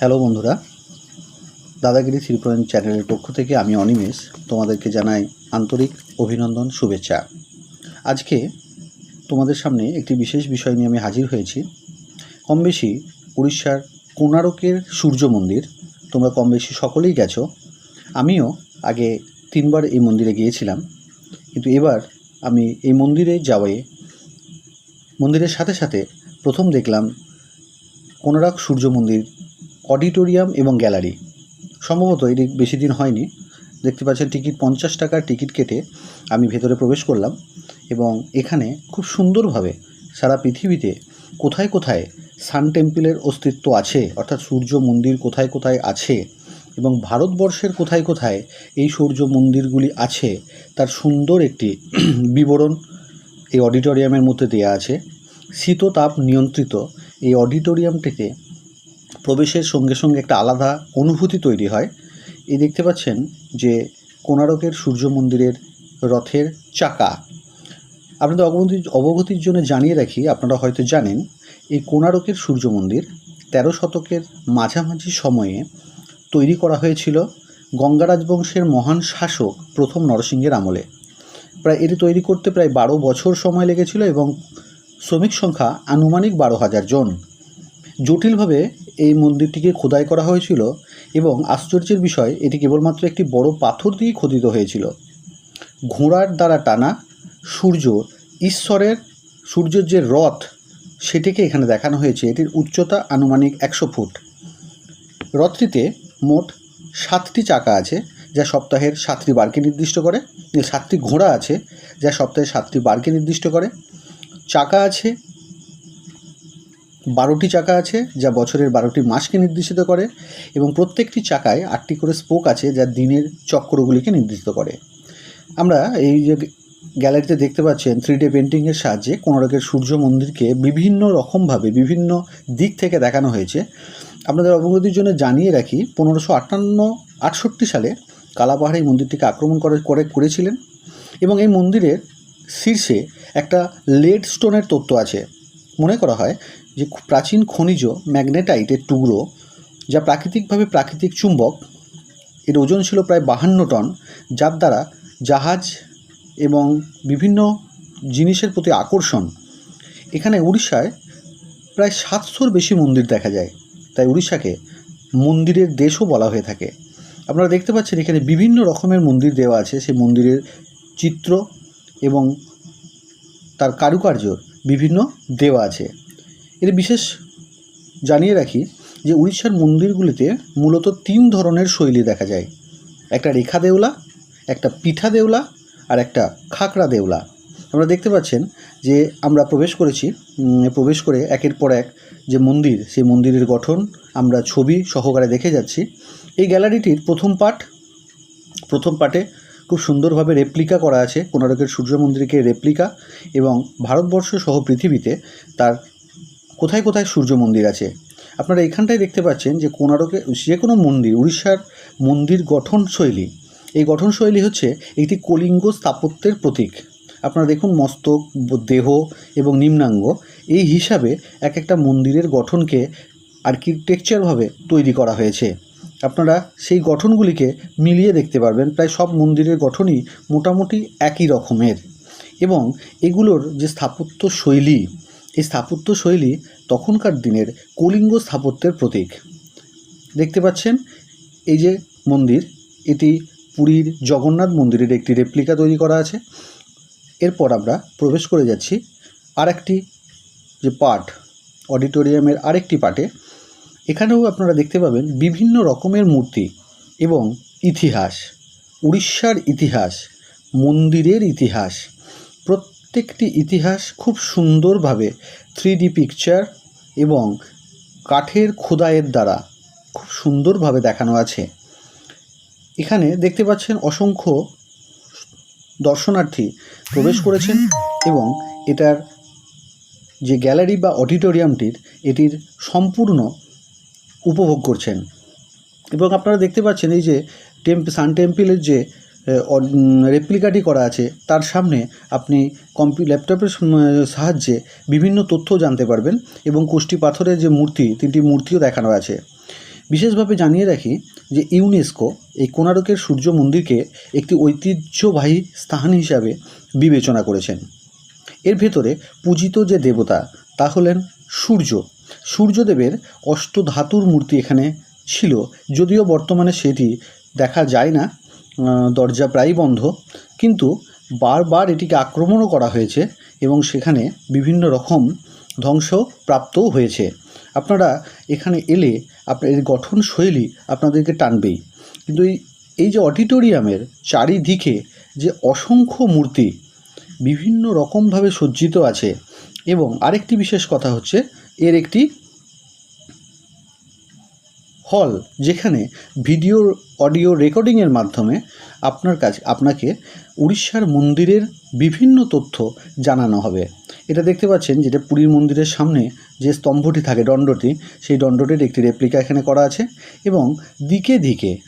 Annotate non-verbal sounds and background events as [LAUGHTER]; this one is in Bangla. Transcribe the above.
হ্যালো বন্ধুরা, দাদাগিরি থ্রিপয়েন্ট চ্যানেলের পক্ষ থেকে আমি অনিমেষ, তোমাদেরকে জানাই আন্তরিক অভিনন্দন, শুভেচ্ছা। আজকে তোমাদের সামনে একটি বিশেষ বিষয় নিয়ে আমি হাজির হয়েছি। কম বেশি উড়িষ্যার কোণারকের সূর্য মন্দির, তোমরা কম বেশি সকলেই গেছো। আমিও আগে তিনবার এই মন্দিরে গিয়েছিলাম, কিন্তু এবার আমি এই মন্দিরে যাওয়াই মন্দিরের সাথে সাথে প্রথম দেখলাম কোণারক সূর্য মন্দির অডিটোরিয়াম এবং গ্যালারি। সম্ভবত এটি বেশি দিন হয়নি। দেখতে পাচ্ছেন টিকিট পঞ্চাশ টাকার টিকিট কেটে আমি ভেতরে প্রবেশ করলাম এবং এখানে খুব সুন্দরভাবে সারা পৃথিবীতে কোথায় কোথায় সান টেম্পলের অস্তিত্ব আছে, অর্থাৎ সূর্য মন্দির কোথায় কোথায় আছে এবং ভারতবর্ষের কোথায় কোথায় এই সূর্য মন্দিরগুলি আছে, তার সুন্দর একটি [CLEARS THROAT] বিবরণ এই অডিটোরিয়ামের মধ্যে দেওয়া আছে। শীততাপ নিয়ন্ত্রিত এই অডিটোরিয়ামটিতে প্রবেশের সঙ্গে সঙ্গে একটা আলাদা অনুভূতি তৈরি হয়। এই দেখতে পাচ্ছেন যে কোণারকের সূর্য মন্দিরের রথের চাকা। আপনাদের অবগতির অবগতির জন্য জানিয়ে রাখি, আপনারা হয়তো জানেন, এই কোণারকের সূর্য মন্দির তেরো শতকের মাঝামাঝি সময়ে তৈরি করা হয়েছিল গঙ্গারাজ বংশের মহান শাসক প্রথম নরসিংহের আমলে। প্রায় এটি তৈরি করতে প্রায় বারো বছর সময় লেগেছিল এবং শ্রমিক সংখ্যা আনুমানিক বারো হাজার জন। জটিলভাবে এই মন্দিরটিকে খোদাই করা হয়েছিল এবং আশ্চর্যের বিষয়, এটি কেবলমাত্র একটি বড় পাথর দিয়ে খোদিত হয়েছিল। ঘোড়ার দ্বারা টানা সূর্য, ঈশ্বরের সূর্যের যে রথ, সেটিকে এখানে দেখানো হয়েছে। এটির উচ্চতা আনুমানিক একশো ফুট। রথটিতে মোট সাতটি চাকা আছে, যা সপ্তাহের সাতটি বারকে নির্দিষ্ট করে। সাতটি ঘোড়া আছে, যা সপ্তাহে সাতটি বারকে নির্দিষ্ট করে। চাকা আছে বারোটি চাকা আছে যা বছরের বারোটি মাসকে নির্দেশিত করে এবং প্রত্যেকটি চাকায় আটটি করে স্পোক আছে যা দিনের চক্রগুলিকে নির্দিষ্ট করে। আমরা এই যে গ্যালারিতে দেখতে পাচ্ছেন থ্রি ডে পেন্টিংয়ের সাহায্যে কোণারকের সূর্য মন্দিরকে বিভিন্ন রকমভাবে বিভিন্ন দিক থেকে দেখানো হয়েছে। আপনাদের অবগতির জন্য জানিয়ে রাখি, পনেরোশো আটান্ন আটষট্টি সালে কালাপাহাড় এই মন্দিরটিকে আক্রমণ করে করে, করেছিলেন এবং এই মন্দিরের শীর্ষে একটা লেড স্টোনের তত্ত্ব আছে। মনে করা হয় যে প্রাচীন খনিজ ম্যাগনেটাইটের টুকরো, যা প্রাকৃতিকভাবে প্রাকৃতিক চুম্বক, এর ওজন ছিল প্রায় বাহান্ন টন, যার দ্বারা জাহাজ এবং বিভিন্ন জিনিসের প্রতি আকর্ষণ। এখানে উড়িষ্যায় প্রায় সাতশোর বেশি মন্দির দেখা যায়। তাই উড়িষ্যাকে মন্দিরের দেশও বলা হয়ে থাকে। আপনারা দেখতে পাচ্ছেন এখানে বিভিন্ন রকমের মন্দির দেওয়া আছে। সেই মন্দিরের চিত্র এবং তার কারুকার্য। বিভিন্ন দেওয়া আছে। এর বিশেষ জানিয়ে রাখি যে উড়িষ্যার মন্দিরগুলিতে মূলত তিন ধরনের শৈলী দেখা যায়। একটা রেখা দেউলা, একটা পিঠা দেউলা আর একটা খাকড়া দেউলা। আমরা দেখতে পাচ্ছেন যে আমরা প্রবেশ করেছি প্রবেশ করে একের পর এক যে মন্দির, সেই মন্দিরের গঠন আমরা ছবি সহকারে দেখে যাচ্ছি। এই গ্যালারিটির প্রথম পার্ট প্রথম পার্টে খুব সুন্দরভাবে রেপ্লিকা করা আছে কোণারকের সূর্য মন্দিরকে রেপ্লিকা এবং ভারতবর্ষ সহ পৃথিবীতে তার কোথায় কোথায় সূর্য মন্দির আছে। আপনারা এখানটায় দেখতে পাচ্ছেন যে কোণারকে যে কোনো মন্দির, উড়িষ্যার মন্দির গঠন শৈলী, এই গঠন শৈলী হচ্ছে একটি কলিঙ্গ স্থাপত্যের প্রতীক। আপনারা দেখুন মস্তক, দেহ এবং নিম্নাঙ্গ, এই হিসাবে এক একটা মন্দিরের গঠনকে আর্কিটেকচারভাবে তৈরি করা হয়েছে। আপনারা সেই গঠনগুলিকে মিলিয়ে দেখতে পারবেন। প্রায় সব মন্দিরের গঠনই মোটামুটি একই রকমের। এবং এগুলোর যে স্থাপত্য শৈলী, এই স্থাপত্য শৈলী তখনকার দিনের কলিঙ্গ স্থাপত্যের প্রতীক। দেখতে পাচ্ছেন, এই যে মন্দির, এটি পুরীর জগন্নাথ মন্দিরের একটি রেপ্লিকা তৈরি করা আছে। এরপর আমরা প্রবেশ করে যাচ্ছি আর একটি যে পার্ট অডিটোরিয়ামের আরেকটি পার্টে এখানেও আপনারা দেখতে পাবেন বিভিন্ন রকমের মূর্তি এবং ইতিহাস, উড়িষ্যার ইতিহাস, মন্দিরের ইতিহাস। প্রত্যেকটি ইতিহাস খুব সুন্দরভাবে থ্রি পিকচার এবং কাঠের খোদাইয়ের দ্বারা খুব সুন্দরভাবে দেখানো আছে। এখানে দেখতে পাচ্ছেন অসংখ্য দর্শনার্থী প্রবেশ করেছেন এবং এটার যে গ্যালারি বা অডিটোরিয়ামটির, এটির সম্পূর্ণ উপভোগ করছেন। এবং আপনারা দেখতে পাচ্ছেন এই যে টেম্প সান টেম্পলের যে রেপ্লিকাটি করা আছে, তার সামনে আপনি কম্পি, ল্যাপটপের সাহায্যে বিভিন্ন তথ্য জানতে পারবেন এবং কোষ্ঠী পাথরের যে মূর্তি, তিনটি মূর্তিও দেখানো আছে। বিশেষভাবে জানিয়ে রাখি যে ইউনেস্কো এই কোনারকের সূর্য মন্দিরকে একটি ঐতিহ্যবাহী স্থান হিসাবে বিবেচনা করেছেন। এর ভেতরে পূজিত যে দেবতা, তা হলেন সূর্য। সূর্যদেবের অষ্টধাতুর মূর্তি এখানে ছিল, যদিও বর্তমানে সেটি দেখা যায় না দরজা প্রায় বন্ধ। কিন্তু বারবার এটিকে আক্রমণও করা হয়েছে এবং সেখানে বিভিন্ন রকম ধ্বংস প্রাপ্তও হয়েছে। আপনারা এখানে এলে আপনার এর গঠন শৈলী আপনাদেরকে টানবেই। কিন্তু এই এই যে অডিটোরিয়ামের চারিদিকে যে অসংখ্য মূর্তি, বিভিন্ন রকমভাবে সজ্জিত আছে এবং আরেকটি বিশেষ কথা হচ্ছে এর একটি হল যেখানে ভিডিও অডিও রেকর্ডিংয়ের মাধ্যমে আপনার কাছে আপনাকে উড়িষ্যার মন্দিরের বিভিন্ন তথ্য জানানো হবে। এটা দেখতে পাচ্ছেন যেটা পুরীর মন্দিরের সামনে যে স্তম্ভটি থাকে, দণ্ডটি, সেই দণ্ডটির একটি রেপ্লিকা এখানে করা আছে এবং দিকে দিকে